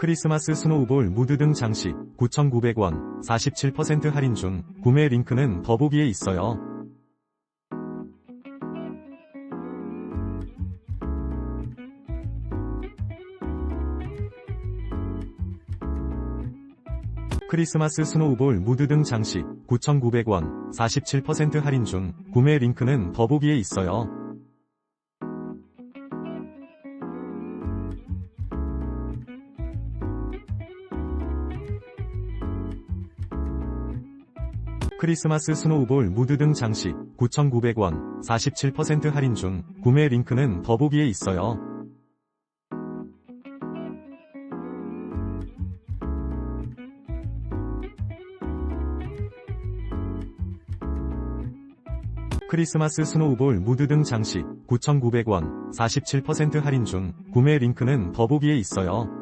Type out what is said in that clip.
크리스마스 스노우볼 무드 등 장식 9,900원 47% 할인 중 구매 링크는 더보기에 있어요. 크리스마스 스노우볼 무드 등 장식 9,900원 47% 할인 중 구매 링크는 더보기에 있어요. 크리스마스 스노우볼 무드 등 장식 9,900원 47% 할인 중 구매 링크는 더보기에 있어요. 크리스마스 스노우볼 무드 등 장식 9,900원 47% 할인 중 구매 링크는 더보기에 있어요.